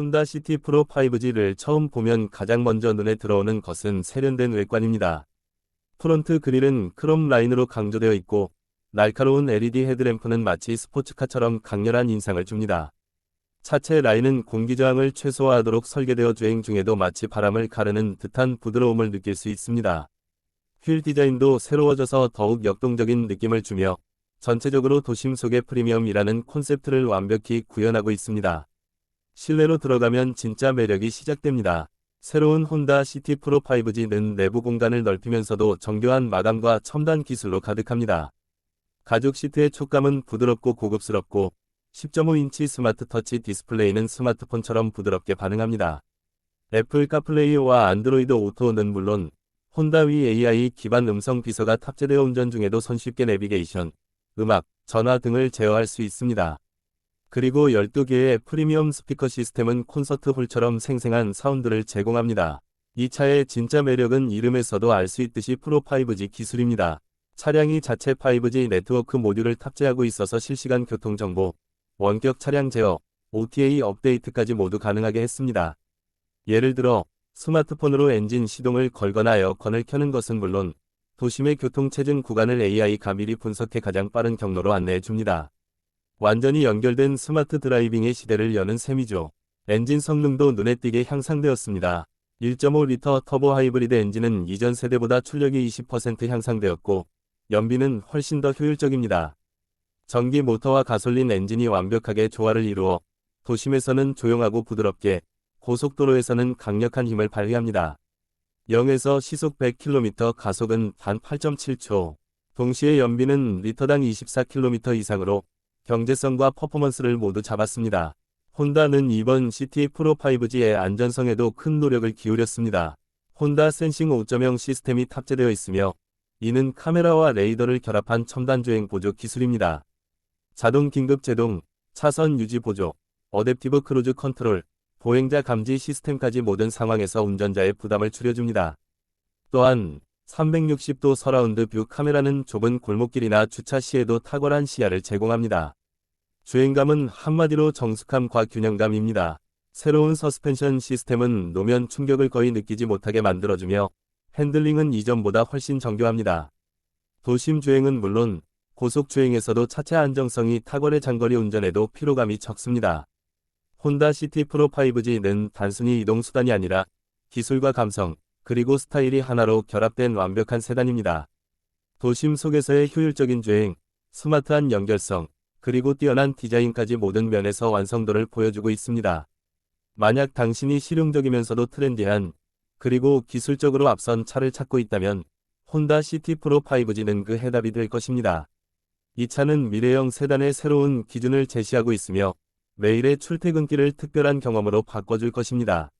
혼다 시티 프로 5G를 처음 보면 가장 먼저 눈에 들어오는 것은 세련된 외관입니다. 프론트 그릴은 크롬 라인으로 강조되어 있고 날카로운 LED 헤드램프는 마치 스포츠카처럼 강렬한 인상을 줍니다. 차체 라인은 공기저항을 최소화하도록 설계되어 주행 중에도 마치 바람을 가르는 듯한 부드러움을 느낄 수 있습니다. 휠 디자인도 새로워져서 더욱 역동적인 느낌을 주며 전체적으로 도심 속의 프리미엄이라는 콘셉트를 완벽히 구현하고 있습니다. 실내로 들어가면 진짜 매력이 시작됩니다. 새로운 혼다 시티 프로 5G는 내부 공간을 넓히면서도 정교한 마감과 첨단 기술로 가득합니다. 가죽 시트의 촉감은 부드럽고 고급스럽고 10.5인치 스마트 터치 디스플레이는 스마트폰처럼 부드럽게 반응합니다. 애플 카플레이와 안드로이드 오토는 물론 혼다 위 AI 기반 음성 비서가 탑재되어 운전 중에도 손쉽게 내비게이션, 음악, 전화 등을 제어할 수 있습니다. 그리고 12개의 프리미엄 스피커 시스템은 콘서트 홀처럼 생생한 사운드를 제공합니다. 이 차의 진짜 매력은 이름에서도 알 수 있듯이 프로 5G 기술입니다. 차량이 자체 5G 네트워크 모듈을 탑재하고 있어서 실시간 교통정보, 원격 차량 제어, OTA 업데이트까지 모두 가능하게 했습니다. 예를 들어 스마트폰으로 엔진 시동을 걸거나 에어컨을 켜는 것은 물론 도심의 교통체증 구간을 AI가 미리 분석해 가장 빠른 경로로 안내해 줍니다. 완전히 연결된 스마트 드라이빙의 시대를 여는 셈이죠. 엔진 성능도 눈에 띄게 향상되었습니다. 1.5리터 터보 하이브리드 엔진은 이전 세대보다 출력이 20% 향상되었고 연비는 훨씬 더 효율적입니다. 전기 모터와 가솔린 엔진이 완벽하게 조화를 이루어 도심에서는 조용하고 부드럽게 고속도로에서는 강력한 힘을 발휘합니다. 0에서 시속 100km 가속은 단 8.7초. 동시에 연비는 리터당 24km 이상으로 경제성과 퍼포먼스를 모두 잡았습니다. 혼다는 이번 CT 프로 5G의 안전성에도 큰 노력을 기울였습니다. 혼다 센싱 5.0 시스템이 탑재되어 있으며 이는 카메라와 레이더를 결합한 첨단 주행 보조 기술입니다. 자동 긴급 제동, 차선 유지 보조, 어댑티브 크루즈 컨트롤, 보행자 감지 시스템까지 모든 상황에서 운전자의 부담을 줄여줍니다. 또한 360도 서라운드 뷰 카메라는 좁은 골목길이나 주차 시에도 탁월한 시야를 제공합니다. 주행감은 한마디로 정숙함과 균형감입니다. 새로운 서스펜션 시스템은 노면 충격을 거의 느끼지 못하게 만들어주며 핸들링은 이전보다 훨씬 정교합니다. 도심 주행은 물론 고속 주행에서도 차체 안정성이 탁월해 장거리 운전에도 피로감이 적습니다. 혼다 시티 프로 5G는 단순히 이동 수단이 아니라 기술과 감성, 그리고 스타일이 하나로 결합된 완벽한 세단입니다. 도심 속에서의 효율적인 주행, 스마트한 연결성, 그리고 뛰어난 디자인까지 모든 면에서 완성도를 보여주고 있습니다. 만약 당신이 실용적이면서도 트렌디한, 그리고 기술적으로 앞선 차를 찾고 있다면 혼다 시티 프로 5G는 그 해답이 될 것입니다. 이 차는 미래형 세단의 새로운 기준을 제시하고 있으며 매일의 출퇴근길을 특별한 경험으로 바꿔줄 것입니다.